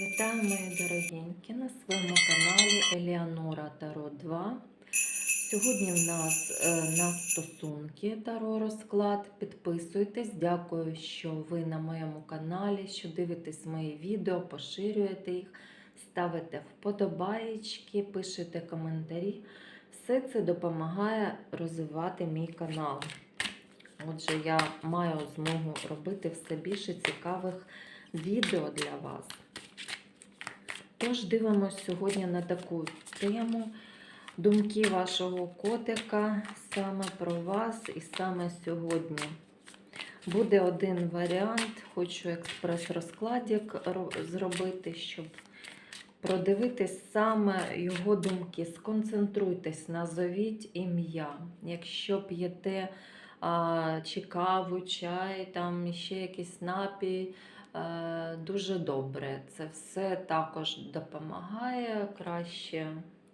Вітаю, мої дорогенькі, на своєму каналі Еліанора Таро 2. Сьогодні в нас е, на стосунки Таро розклад. Підписуйтесь, дякую, що ви на моєму каналі, що дивитесь мої відео, поширюєте їх, ставите вподобаєчки, пишете коментарі. Все це допомагає розвивати мій канал. Отже, я маю змогу робити все більше цікавих відео для вас. Тож дивимося сьогодні на таку тему думки вашого котика саме про вас і саме сьогодні. Буде один варіант, хочу експрес-розкладик зробити, щоб продивитись саме його думки. Сконцентруйтесь, назовіть ім'я. Якщо п'єте а, чи каву, чай, там ще якийсь напій. Е, Дуже добре. Це все також допомагає краще.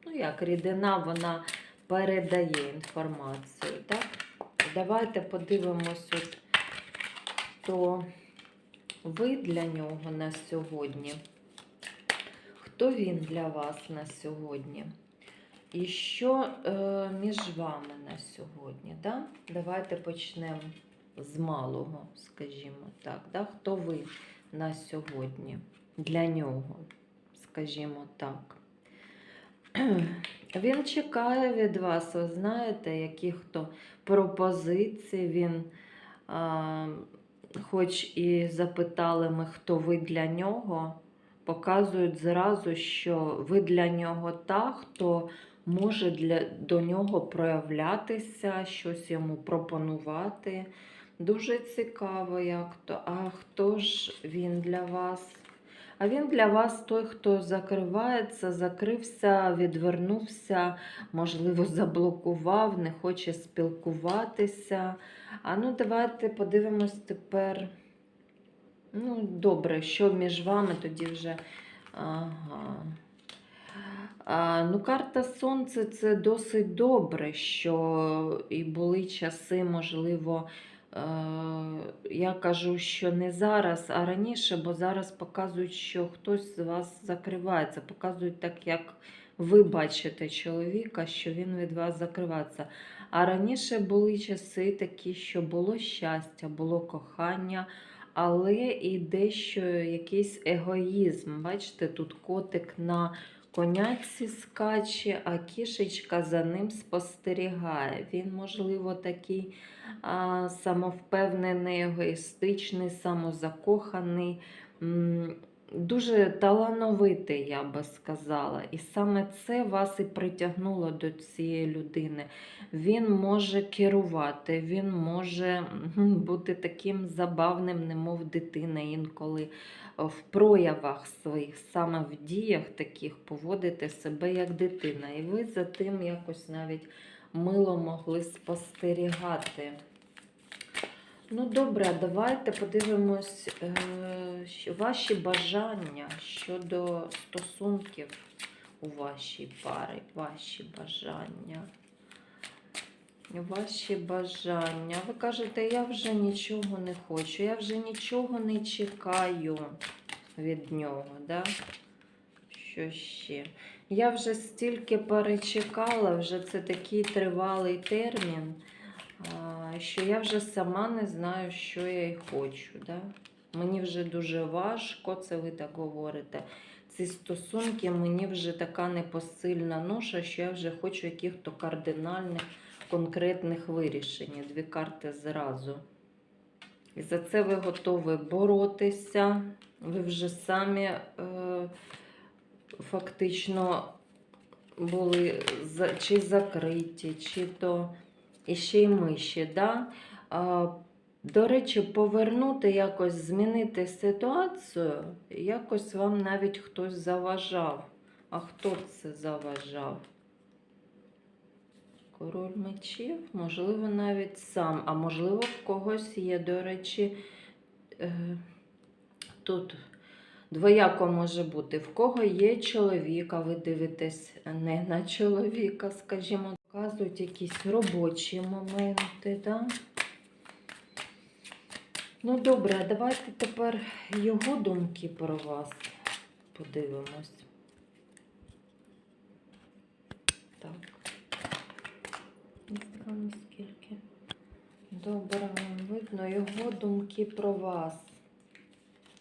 Ну, як рідина, вона передає інформацію. Так? Давайте подивимось, от, хто ви для нього на сьогодні. Хто він для вас на сьогодні? І що е, між вами на сьогодні? Да? Давайте почнемо з малого, скажімо так. Да? Хто ви на сьогодні для нього, скажімо так. Він чекає від вас, ви знаєте, яких то пропозицій. Він, а, хоч і запитали ми, хто ви для нього, показують зразу, що ви для нього та, хто може для, до нього проявлятися, щось йому пропонувати. Дуже цікаво, як то. А хто ж він для вас? А він для вас той, хто закривається, закрився, відвернувся, можливо, заблокував, не хоче спілкуватися. А ну, давайте подивимось тепер. Ну, добре, що між вами тоді вже. Ага. А, ну, карта Сонце це досить добре, що і були часи, можливо, я кажу, що не зараз, а раніше, бо зараз показують, що хтось з вас закривається. Показують так, як ви бачите чоловіка, що він від вас закривається. А раніше були часи такі, що було щастя, було кохання, але і дещо якийсь егоїзм. Бачите, тут котик на конячці скаче, а кішечка за ним спостерігає. Він, можливо, такий а, самовпевнений, егоїстичний, самозакоханий, дуже талановитий, я би сказала. І саме це вас і притягнуло до цієї людини. Він може керувати, він може бути таким забавним, немов дитина інколи в проявах своїх, саме в діях таких поводити себе як дитина. І ви за тим якось навіть мило могли спостерігати. Ну, добре, давайте подивимось е, ваші бажання щодо стосунків у вашій парі, ваші бажання. Ваші бажання. Ви кажете, я вже нічого не хочу, я вже нічого не чекаю від нього. Да? Що ще? Я вже стільки перечекала, вже це такий тривалий термін, що я вже сама не знаю, що я й хочу. Да? Мені вже дуже важко, це ви так говорите. Ці стосунки мені вже така непосильна ноша, що я вже хочу яких-то кардинальних конкретних вирішень. Дві карти зразу. І за це ви готові боротися. Ви вже самі е, фактично були за- чи закриті, чи то іще й миші. Да? А, до речі, повернути якось, змінити ситуацію, якось вам навіть хтось заважав. А хто це заважав? Король мечів, можливо, навіть сам, а можливо, в когось є, до речі, е, тут двояко може бути. В кого є чоловік, а ви дивитесь не на чоловіка, скажімо, показують якісь робочі моменти, да? Ну, добре, давайте тепер його думки про вас. Подивимось. Так. Не знаю, наскільки. Добре видно його думки про вас.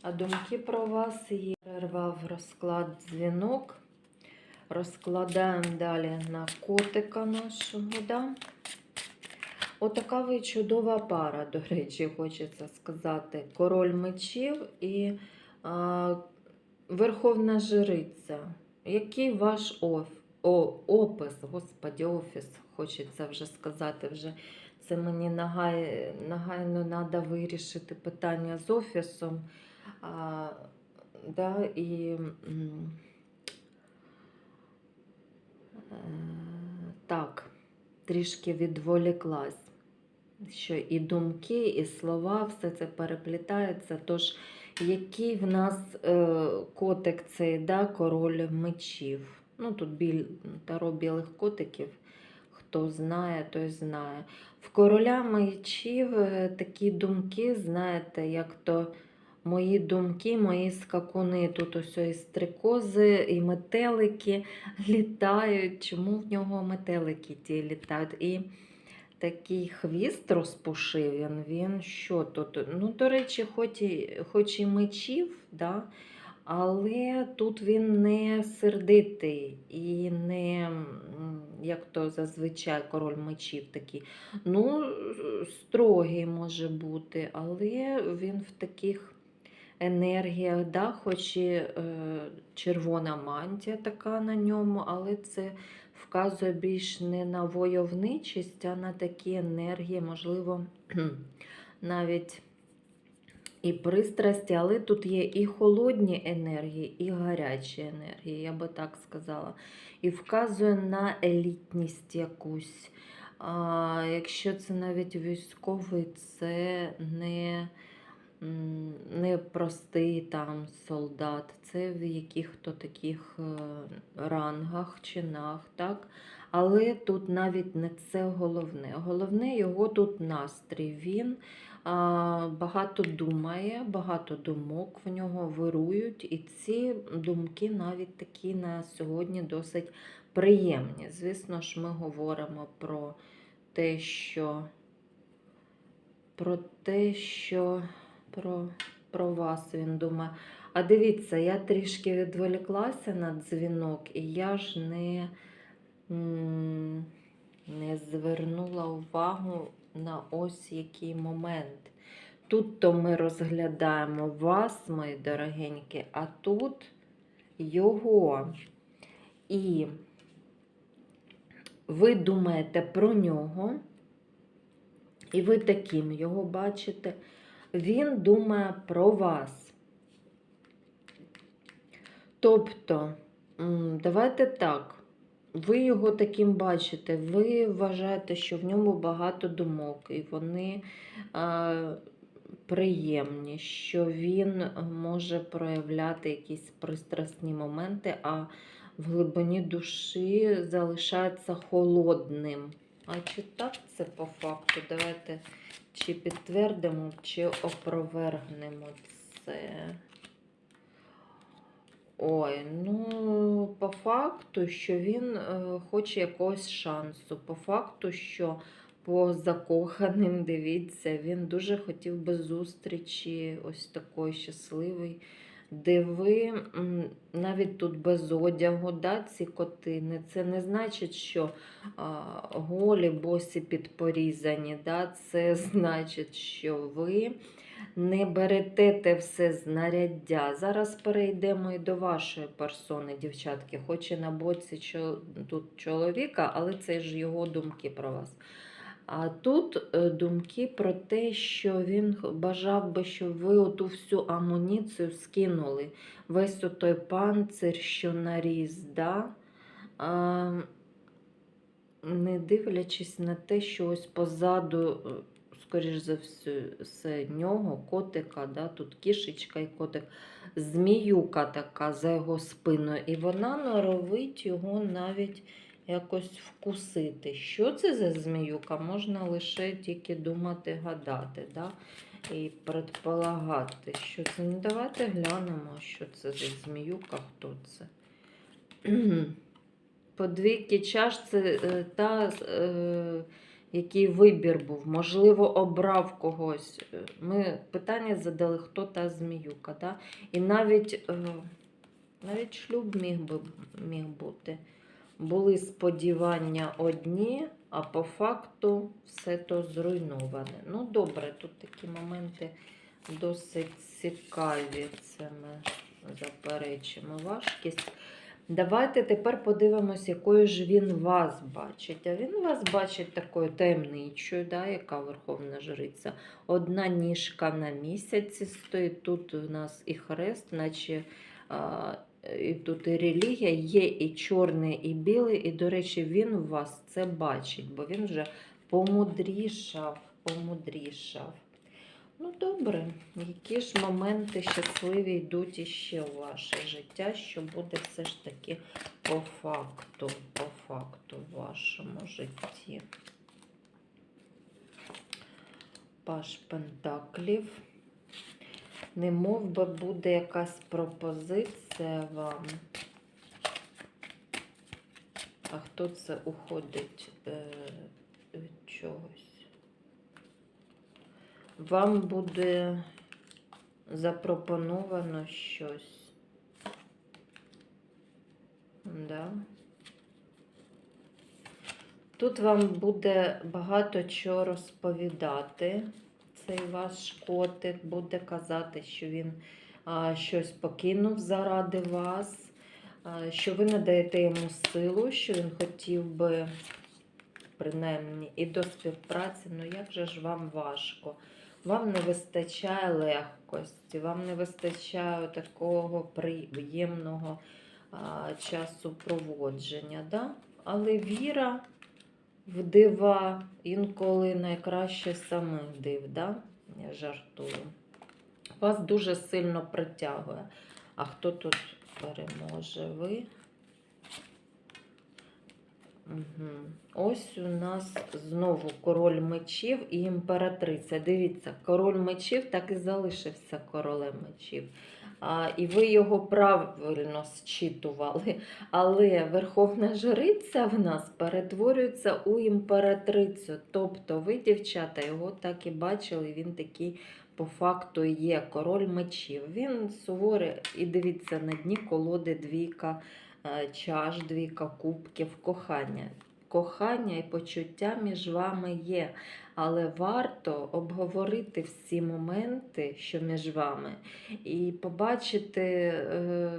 А думки про вас є. Перервав розклад дзвінок. Розкладаємо далі на котика нашого. Да? Отака ви чудова пара, до речі, хочеться сказати. Король мечів і а, Верховна Жриця. Який ваш оф, о, опис, господі, офіс, хочеться вже сказати. вже Це мені нагай, нагайно треба вирішити питання з офісом. А, да, і, так, трішки відволіклась. Що і думки, і слова, все це переплітається. Тож, який в нас е, котик цей, да, король мечів. Ну, тут біль, таро білих котиків. Хто знає, той знає. В короля мечів е, такі думки, знаєте, як то мої думки, мої скакуни. Тут ось і стрикози, і метелики літають. Чому в нього метелики ті літають? І такий хвіст розпушив він. Він що тут? Ну, до речі, хоч і, хоч і мечів, да? але тут він не сердитий і не, як то зазвичай король мечів такий. Ну, строгий може бути, але він в таких енергіях, да? хоч і е, червона мантія така на ньому, але це вказує більш не на войовничість, а на такі енергії, можливо, навіть і пристрасті, але тут є і холодні енергії, і гарячі енергії, я би так сказала. І вказує на елітність якусь. А, якщо це навіть військовий, це не, м, не простий там солдат, це в яких-то таких е, рангах, чинах, так? Але тут навіть не це головне. Головне його тут настрій. Він а, багато думає, багато думок в нього вирують, і ці думки навіть такі на сьогодні досить приємні. Звісно ж, ми говоримо про те, що про те, що про, про вас він думає. А дивіться, я трішки відволіклася на дзвінок, і я ж не, не звернула увагу на ось який момент. Тут то ми розглядаємо вас, мої дорогенькі, а тут його. І ви думаєте про нього, і ви таким його бачите. Він думає про вас. Тобто, давайте так, ви його таким бачите, ви вважаєте, що в ньому багато думок, і вони е, приємні, що він може проявляти якісь пристрасні моменти, а в глибині душі залишається холодним. А чи так це по факту? Давайте чи підтвердимо, чи опровергнемо це. Ой, ну, по факту, що він е, хоче якогось шансу. По факту, що по закоханим, дивіться, він дуже хотів би зустрічі, ось такої щасливий, де ви навіть тут без одягу, да, ці котини. Це не значить, що голі босі підпорізані. Да? Це значить, що ви не берете те все знаряддя. Зараз перейдемо і до вашої персони, дівчатки, хоч і на боці тут чоловіка, але це ж його думки про вас. А тут е, думки про те, що він бажав би, щоб ви оту всю амуніцію скинули. Весь той панцир, що наріз, да? а, не дивлячись на те, що ось позаду, е, скоріш за все нього, котика, да? тут кішечка і котик, зміюка така за його спиною, і вона норовить його навіть якось вкусити. Що це за зміюка? Можна лише тільки думати, гадати. Да? і предполагати, що це. Ну, давайте глянемо, що це за зміюка, хто це. По двійки чаш це та, е, який вибір був. Можливо, обрав когось. Е, Ми питання задали, хто та зміюка. Да? І навіть, е, навіть шлюб міг би міг бути. Були сподівання одні, а по факту все то зруйноване. Ну, добре, тут такі моменти досить цікаві. Це ми заперечимо важкість. Давайте тепер подивимось, якою ж він вас бачить. А він вас бачить такою таємничою, да, яка Верховна Жриця. Одна ніжка на місяці стоїть. Тут у нас і хрест, наче і тут і релігія, є і чорний, і білий. І, до речі, він у вас це бачить, бо він вже помудрішав, помудрішав. Ну, добре, які ж моменти щасливі йдуть іще у ваше життя, що буде все ж таки по факту, по факту в вашому житті. Паш Пентаклів. Не мов би буде якась пропозиція вам. А хто це уходить е, від чогось? Вам буде запропоновано щось. Да. Тут вам буде багато чого розповідати. Цей ваш котик буде казати, що він щось покинув заради вас, що ви надаєте йому силу, що він хотів би, принаймні, і до співпраці. Ну як же ж вам важко? Вам не вистачає легкості, вам не вистачає такого приємного часу проводження. Да? Але віра в дива інколи найкраще самих див, да? я жартую. Вас дуже сильно притягує. А хто тут переможе? Ви? Угу. Ось у нас знову король мечів і імператриця. Дивіться, король мечів так і залишився королем мечів. І ви його правильно зчитували. Але Верховна Жриця в нас перетворюється у імператрицю. Тобто ви, дівчата, його так і бачили, він такий по факту є король мечів. Він суворий, і дивіться, на дні колоди двійка е, чаш, двійка кубків, кохання. Кохання і почуття між вами є, але варто обговорити всі моменти, що між вами, і побачити е,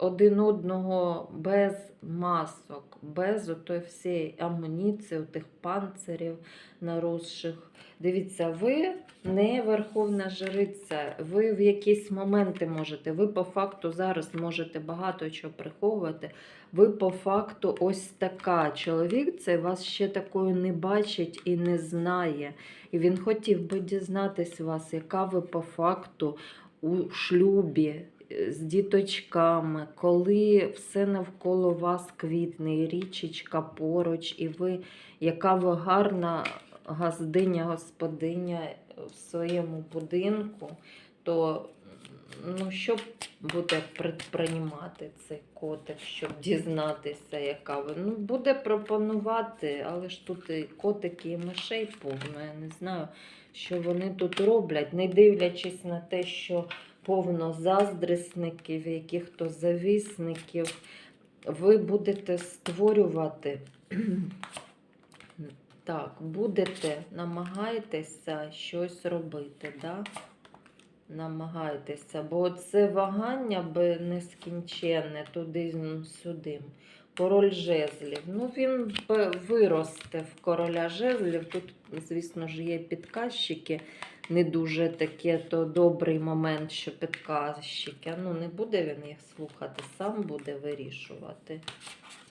один одного без масок, без отої всієї амуніції, тих панцирів наросших. Дивіться, ви не верховна жриця, ви в якісь моменти можете, ви по факту зараз можете багато чого приховувати. Ви по факту ось така. Чоловік цей вас ще такою не бачить і не знає. І він хотів би дізнатись вас, яка ви по факту у шлюбі з діточками, коли все навколо вас квітне, і річечка поруч, і ви, яка ви гарна газдиня, господиня в своєму будинку, то ну, що буде предприймати цей котик, щоб дізнатися, яка ви. Ну, буде пропонувати, але ж тут і котики, і мишей повно. Я не знаю, що вони тут роблять, не дивлячись на те, що повно заздрісників, яких то завісників, ви будете створювати. Так, будете, намагайтеся щось робити, да? намагайтеся, бо це вагання би нескінченне туди-сюди. Король жезлів. Ну, він виросте в короля жезлів. Тут, звісно ж, є підказчики. Не дуже таке то добрий момент, що підказчики. Ну, не буде він їх слухати, сам буде вирішувати.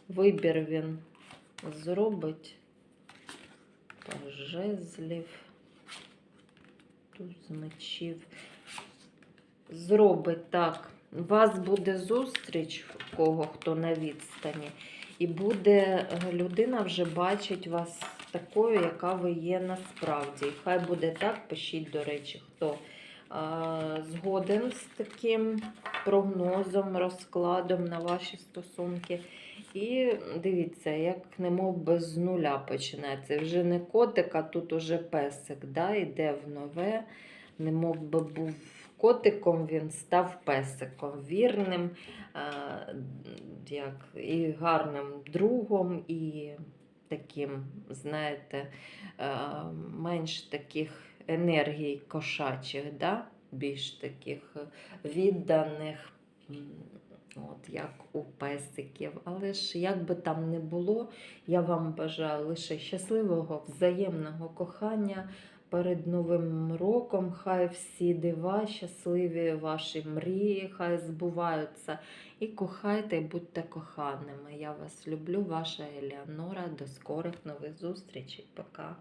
Вибір він зробить. Жезлів. Туз мечів. Зробить так. Вас буде зустріч, в кого хто на відстані, і буде е, людина вже бачить вас такою, яка ви є насправді. Хай буде так, пишіть, до речі, хто а, згоден з таким прогнозом, розкладом на ваші стосунки. І дивіться, як немов би з нуля починається. Вже не котик, а тут уже песик, да, йде в нове, немов би був котиком, він став песиком, вірним, а, як, і гарним другом, і таким, знаєте, а, менш таких енергій кошачих, да? більш таких відданих. От як у песиків. Але ж як би там не було, я вам бажаю лише щасливого, взаємного кохання перед Новим роком. Хай всі дива, щасливі ваші мрії, хай збуваються. І кохайте, будьте коханими. Я вас люблю, ваша Еліанора. До скорих нових зустрічей. Пока.